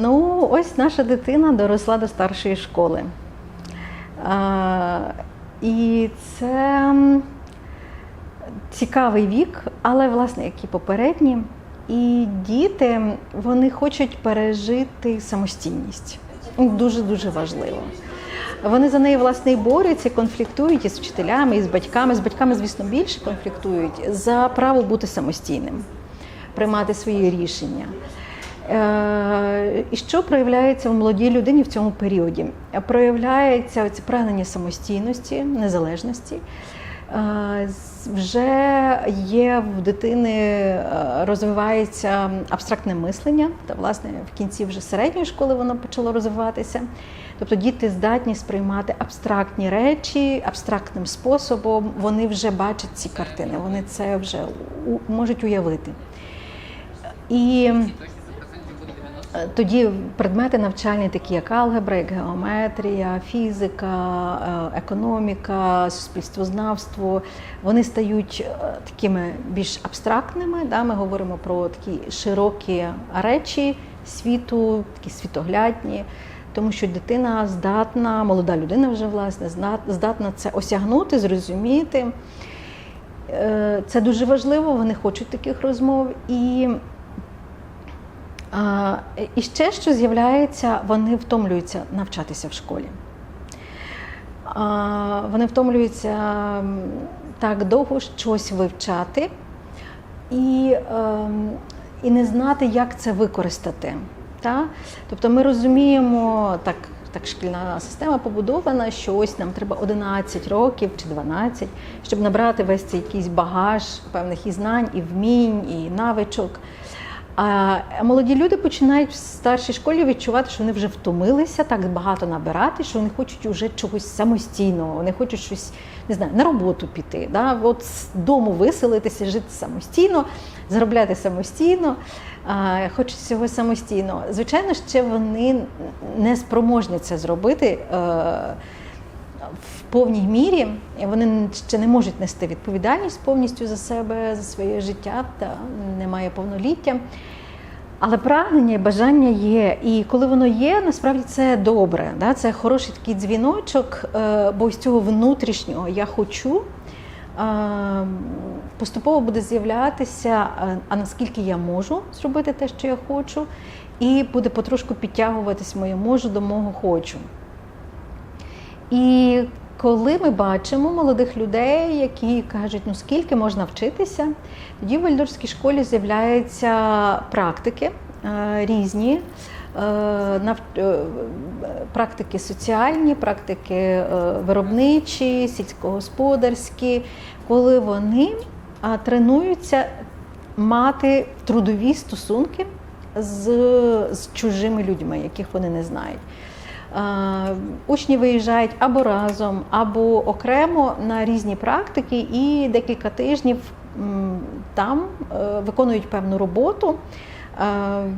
Ну, ось наша дитина доросла до старшої школи. А, і це цікавий вік, але, власне, як і попередні. І діти вони хочуть пережити самостійність. Дуже-дуже важливо. Вони за неї власне і борються, конфліктують із вчителями, із батьками. З батьками, звісно, більше конфліктують за право бути самостійним, приймати свої рішення. І що проявляється в молодій людині в цьому періоді? Проявляється це прагнення самостійності, незалежності. Е, Вже є в дитини е, розвивається абстрактне мислення, та власне в кінці вже середньої школи воно почало розвиватися. Тобто діти здатні сприймати абстрактні речі абстрактним способом. Вони вже бачать ці картини, вони це вже можуть уявити. І Тоді предмети навчальні, такі як алгебра, як геометрія, фізика, е, економіка, суспільствознавство, вони стають е, такими більш абстрактними. Да? Ми говоримо про такі широкі речі світу, такі світоглядні, тому що дитина здатна, молода людина вже власне здатна це осягнути, зрозуміти. Е, Це дуже важливо, вони хочуть таких розмов. І І ще що з'являється, вони втомлюються навчатися в школі. Вони втомлюються так довго щось вивчати і, ем, і не знати, як це використати. Та? Тобто ми розуміємо, так, так шкільна система побудована, що ось нам треба 11 років чи 12, щоб набрати весь цей якийсь багаж певних і знань, і вмінь, і навичок. А молоді люди починають в старшій школі відчувати, що вони вже втомилися так багато набирати, що вони хочуть вже чогось самостійного, вони хочуть щось не знаю, на роботу піти, да? от з дому виселитися, жити самостійно, заробляти самостійно, хочуть всього самостійно. Звичайно, ще вони не спроможні це зробити. Е, в повній мірі вони ще не можуть нести відповідальність повністю за себе, за своє життя, та немає повноліття. Але прагнення і бажання є. І коли воно є, насправді це добре. Да? Це хороший такий дзвіночок, е, бо з цього внутрішнього я хочу. е, Поступово буде з'являтися, е, а наскільки я можу зробити те, що я хочу, і буде потрошку підтягуватись моє можу до мого хочу. І коли ми бачимо молодих людей, які кажуть, ну скільки можна вчитися, тоді в вальдорфській школі з'являються практики е, різні. е, е, Практики соціальні, практики виробничі, сільськогосподарські, коли вони тренуються мати трудові стосунки з, з чужими людьми, яких вони не знають. Учні виїжджають або разом, або окремо на різні практики, і декілька тижнів там е, виконують певну роботу, е,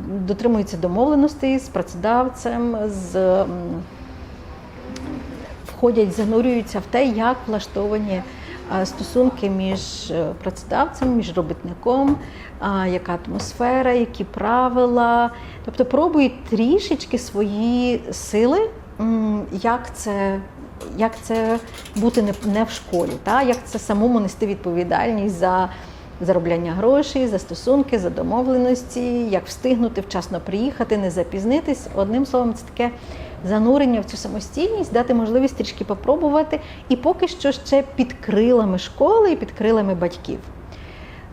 дотримуються домовленостей з працедавцем, з, входять, занурюються в те, як влаштовані стосунки між е, працедавцем, між робітником, яка атмосфера, які правила. Тобто пробують трішечки свої сили, як це. Як це бути не, в школі, та? як це самому нести відповідальність за заробляння грошей, за стосунки, за домовленості, як встигнути вчасно приїхати, не запізнитись. Одним словом, це таке занурення в цю самостійність, дати можливість трішки попробувати, і поки що ще під крилами школи і під крилами батьків.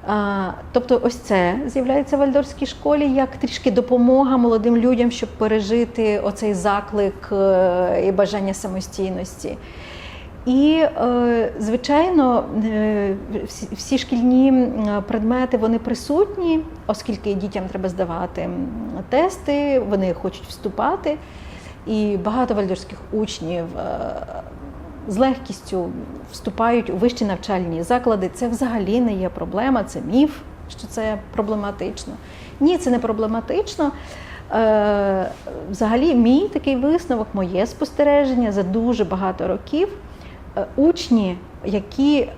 А, Тобто, ось це з'являється в вальдорфській школі як трішки допомога молодим людям, щоб пережити оцей заклик е, і бажання самостійності. І, е, звичайно, е, всі, шкільні предмети вони присутні, оскільки дітям треба здавати тести, вони хочуть вступати. І багато вальдорфських учнів е, з легкістю вступають у вищі навчальні заклади. Це взагалі не є проблема, це міф, що це проблематично. Ні, це не проблематично. Взагалі, мій такий висновок, моє спостереження за дуже багато років. Е, Учні, які е,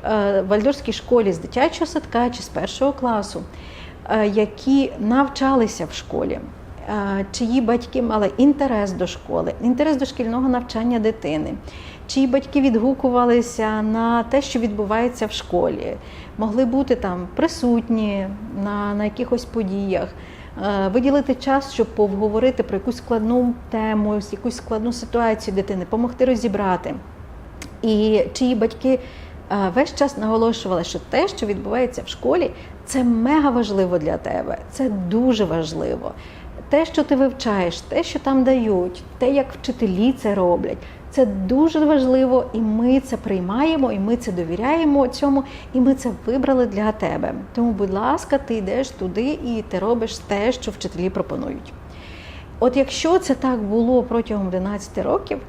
в вальдорфській школі з дитячого садка чи з першого класу, е, які навчалися в школі, чиї батьки мали інтерес до школи, інтерес до шкільного навчання дитини, чиї батьки відгукувалися на те, що відбувається в школі, могли бути там присутні на, на якихось подіях. Виділити час, щоб поговорити про якусь складну тему, якусь складну ситуацію дитини, допомогти розібрати. І чиї батьки е, весь час наголошували, що те, що відбувається в школі, це мега важливо для тебе. Це дуже важливо. Те, що ти вивчаєш, те, що там дають, те, як вчителі це роблять, це дуже важливо, і ми це приймаємо, і ми це довіряємо цьому, і ми це вибрали для тебе. Тому, будь ласка, ти йдеш туди і ти робиш те, що вчителі пропонують. От якщо це так було протягом 11 років,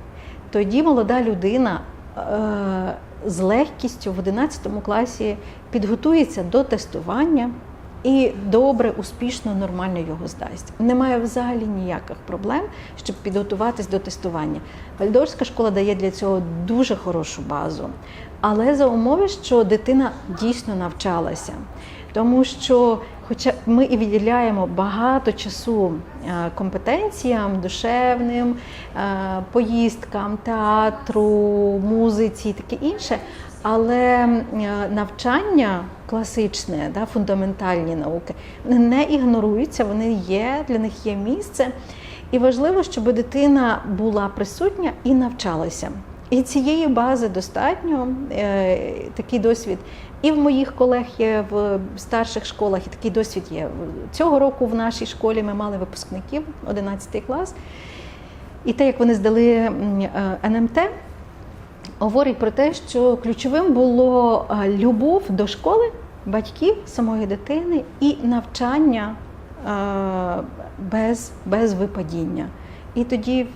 тоді молода людина з легкістю в 11 класі підготується до тестування і добре, успішно, нормально його здасть. Немає взагалі ніяких проблем, щоб підготуватись до тестування. Вальдорська школа дає для цього дуже хорошу базу, але за умови, що дитина дійсно навчалася. Тому що, хоча ми і виділяємо багато часу е, компетенціям, душевним, е, поїздкам, театру, музиці і таке інше, але е, навчання класичне, да, фундаментальні науки, не ігноруються, вони є, для них є місце. І важливо, щоб дитина була присутня і навчалася. І цієї бази достатньо е, такий досвід. І в моїх колег є в старших школах, і такий досвід є. Цього року в нашій школі ми мали випускників 11 клас. І те, як вони здали е, НМТ, говорить про те, що ключовим було е, любов до школи, батьків, самої дитини і навчання без, без випадіння. І тоді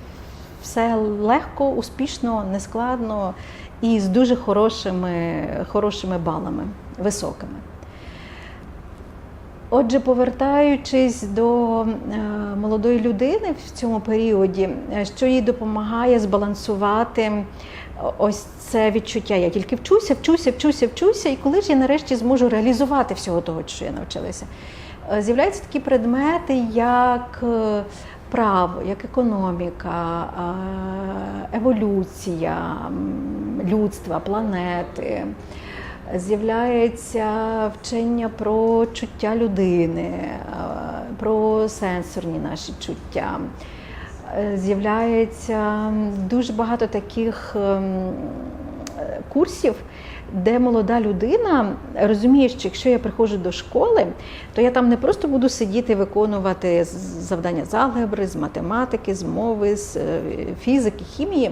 все легко, успішно, нескладно і з дуже хорошими, хорошими балами, високими. Отже, повертаючись до е, молодої людини в цьому періоді, е, що їй допомагає збалансувати ось це відчуття. Я тільки вчуся, вчуся, вчуся, вчуся, і коли ж я нарешті зможу реалізувати всього того, що я навчилася. Е, З'являються такі предмети, як е, право, як економіка, еволюція людства, планети. З'являється вчення про чуття людини, про сенсорні наші чуття. Е, З'являється дуже багато таких курсів, де молода людина розуміє, що якщо я приходжу до школи, то я там не просто буду сидіти виконувати завдання з алгебри, з математики, з мови, з е, фізики, хімії.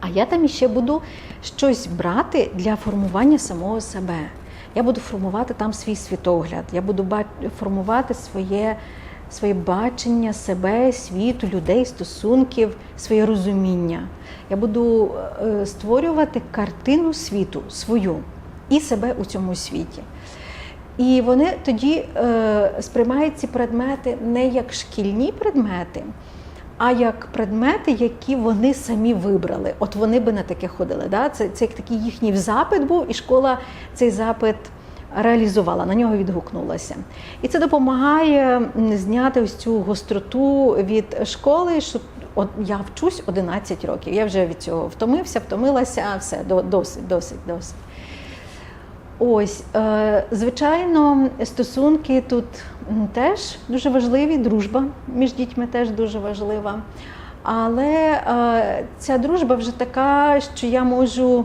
А я там іще буду щось брати для формування самого себе. Я буду формувати там свій світогляд, я буду формувати своє, своє бачення себе, світу, людей, стосунків, своє розуміння. Я буду е, створювати картину світу свою і себе у цьому світі. І вони тоді е, сприймають ці предмети не як шкільні предмети, а як предмети, які вони самі вибрали. От вони би на таке ходили. Да? Це, це такий їхній запит був, і школа цей запит реалізувала, на нього відгукнулася. І це допомагає зняти ось цю гостроту від школи, що от я вчусь 11 років. Я вже від цього втомився, втомилася, все, досить, досить, досить. Ось, е, звичайно, стосунки тут теж дуже важливі, дружба між дітьми теж дуже важлива. Але е, ця дружба вже така, що я можу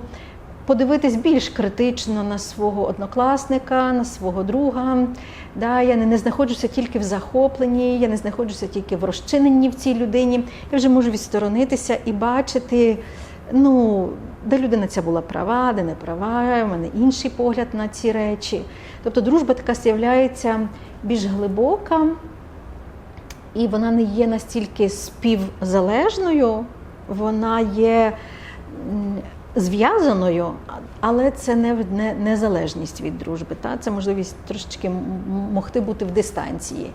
подивитись більш критично на свого однокласника, на свого друга. Да, я не, знаходжуся тільки в захопленні, я не знаходжуся тільки в розчиненні в цій людині. Я вже можу відсторонитися і бачити, ну, де людина ця була права, де не права, у мене інший погляд на ці речі. Тобто дружба така з'являється більш глибока, і вона не є настільки співзалежною, вона є зв'язаною, але це не, не незалежність від дружби. Та? Це можливість трошечки могти бути в дистанції.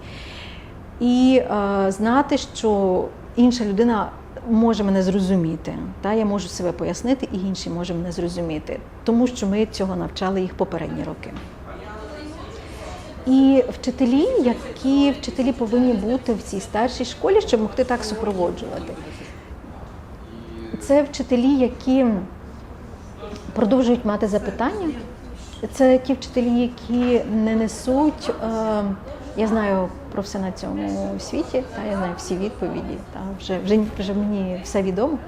І е, знати, що інша людина може мене зрозуміти. Та? Я можу себе пояснити, і інший може мене зрозуміти, тому що ми цього навчали їх попередні роки. І вчителі, які вчителі повинні бути в цій старшій школі, щоб могти так супроводжувати. Це вчителі, які продовжують мати запитання. Це ті вчителі, які не несуть. Е, я знаю про все на цьому світі, та я знаю всі відповіді. Та вже вже, вже мені все відомо.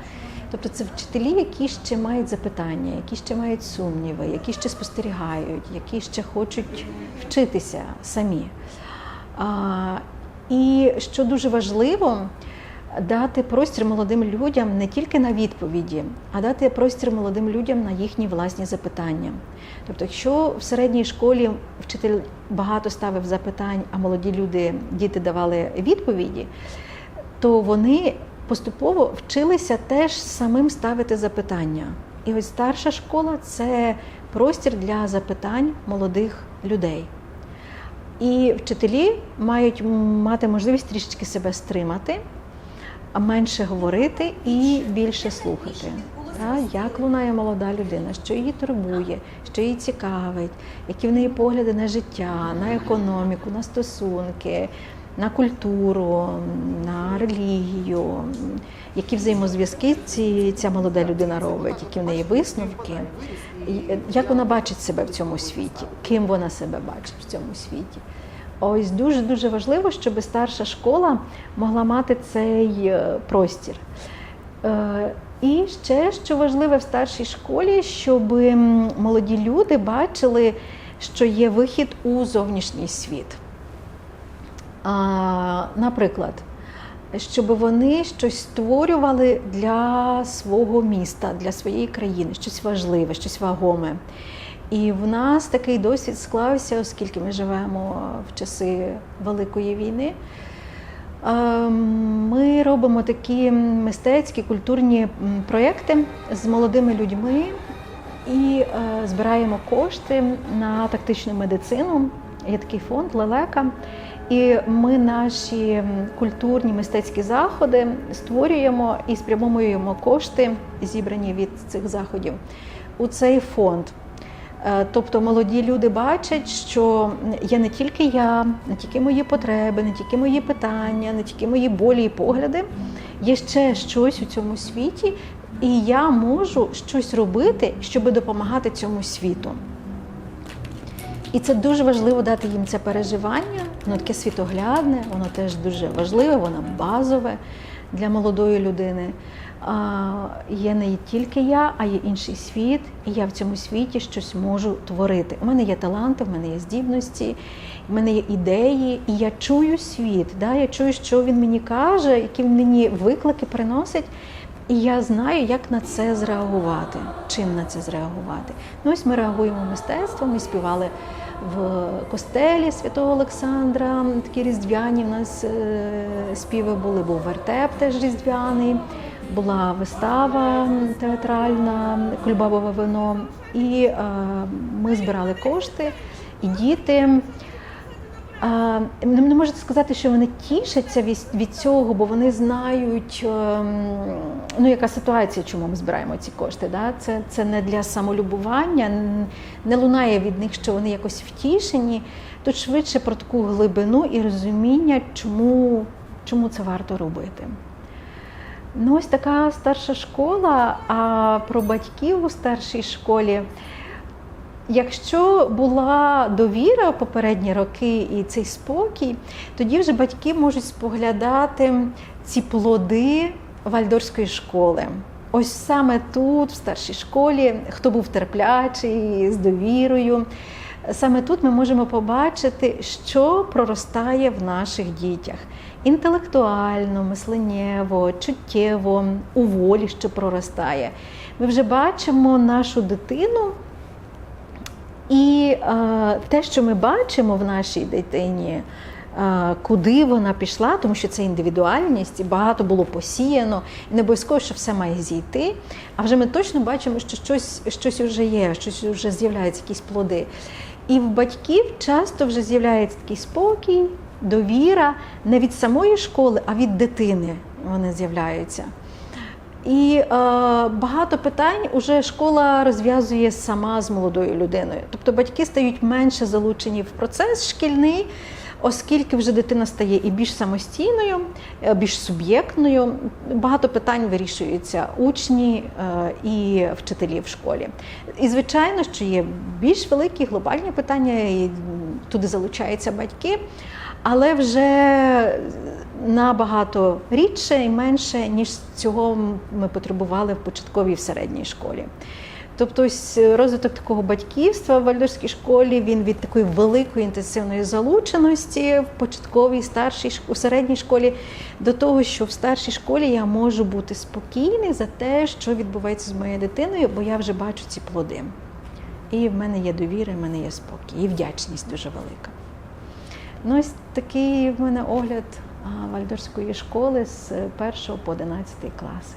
Тобто це вчителі, які ще мають запитання, які ще мають сумніви, які ще спостерігають, які ще хочуть вчитися самі. А, і що дуже важливо, дати простір молодим людям не тільки на відповіді, а дати простір молодим людям на їхні власні запитання. Тобто, якщо в середній школі вчитель багато ставив запитань, а молоді люди, діти давали відповіді, то вони поступово вчилися теж самим ставити запитання. І ось старша школа це простір для запитань молодих людей. І вчителі мають мати можливість трішечки себе стримати, менше говорити і більше слухати. Та, як лунає молода людина, що її турбує, що її цікавить, які в неї погляди на життя, на економіку, на стосунки, на культуру, на релігію, які взаємозв'язки ці, ця молода людина робить, які в неї висновки, е, як вона бачить себе в цьому світі, ким вона себе бачить в цьому світі. Ось дуже дуже важливо, щоб старша школа могла мати цей е, простір. Е, І ще що важливе в старшій школі, щоб молоді люди бачили, що є вихід у зовнішній світ. Наприклад, щоб вони щось створювали для свого міста, для своєї країни, щось важливе, щось вагоме. І в нас такий досвід склався, оскільки ми живемо в часи Великої війни. Ем, Ми робимо такі мистецькі культурні проєкти з молодими людьми і е, збираємо кошти на тактичну медицину. Є такий фонд Лелека. І ми наші культурні мистецькі заходи створюємо і спрямовуємо кошти, зібрані від цих заходів, у цей фонд. Е, Тобто молоді люди бачать, що є не тільки я, не тільки мої потреби, не тільки мої питання, не тільки мої болі і погляди. Є ще щось у цьому світі, і я можу щось робити, щоб допомагати цьому світу. І це дуже важливо дати їм це переживання. Воно таке світоглядне, воно теж дуже важливе, воно базове для молодої людини. Є не тільки я, а є інший світ, і я в цьому світі щось можу творити. У мене є таланти, в мене є здібності, в мене є ідеї, і я чую світ. Да? Я чую, що він мені каже, які мені виклики приносить. І я знаю, як на це зреагувати, чим на це зреагувати. Ну ось ми реагуємо мистецтвом, ми співали в костелі Святого Олександра, такі різдвяні. У нас е, співи були, був вертеп теж різдвяний, була вистава театральна, кульбабове вино. І е, ми збирали кошти, і діти. А, Не можете сказати, що вони тішаться від, цього, бо вони знають, ем, ну, яка ситуація, чому ми збираємо ці кошти. Да? Це, це не для самолюбування, не лунає від них, що вони якось втішені. Тут швидше про таку глибину і розуміння, чому, чому це варто робити. Ну, ось така старша школа, а про батьків у старшій школі. Якщо була довіра в попередні роки і цей спокій, тоді вже батьки можуть споглядати ці плоди вальдорської школи. Ось саме тут, в старшій школі, хто був терплячий, з довірою, саме тут ми можемо побачити, що проростає в наших дітях. Інтелектуально, мисленнєво, чуттєво, у волі, що проростає. Ми вже бачимо нашу дитину. І е, те, що ми бачимо в нашій дитині, е, куди вона пішла, тому що це індивідуальність, і багато було посіяно, і не обов'язково, що все має зійти. А вже ми точно бачимо, що щось, щось вже є, щось вже з'являються, якісь плоди. І в батьків часто вже з'являється такий спокій, довіра не від самої школи, а від дитини вони з'являються. І е, багато питань уже школа розв'язує сама з молодою людиною. Тобто батьки стають менше залучені в процес шкільний, оскільки вже дитина стає і більш самостійною, е, більш суб'єктною. Багато питань вирішуються учні е, і вчителі в школі. І звичайно, що є більш великі глобальні питання, і туди залучаються батьки, але вже набагато рідше і менше, ніж цього ми потребували в початковій і в середній школі. Тобто ось розвиток такого батьківства в вальдорфській школі він від такої великої інтенсивної залученості в початковій, старшій у середній школі до того, що в старшій школі я можу бути спокійний за те, що відбувається з моєю дитиною, бо я вже бачу ці плоди. І в мене є довіра, в мене є спокій, і вдячність дуже велика. Ну, ось такий в мене огляд вальдорської школи з 1 по 11 класи.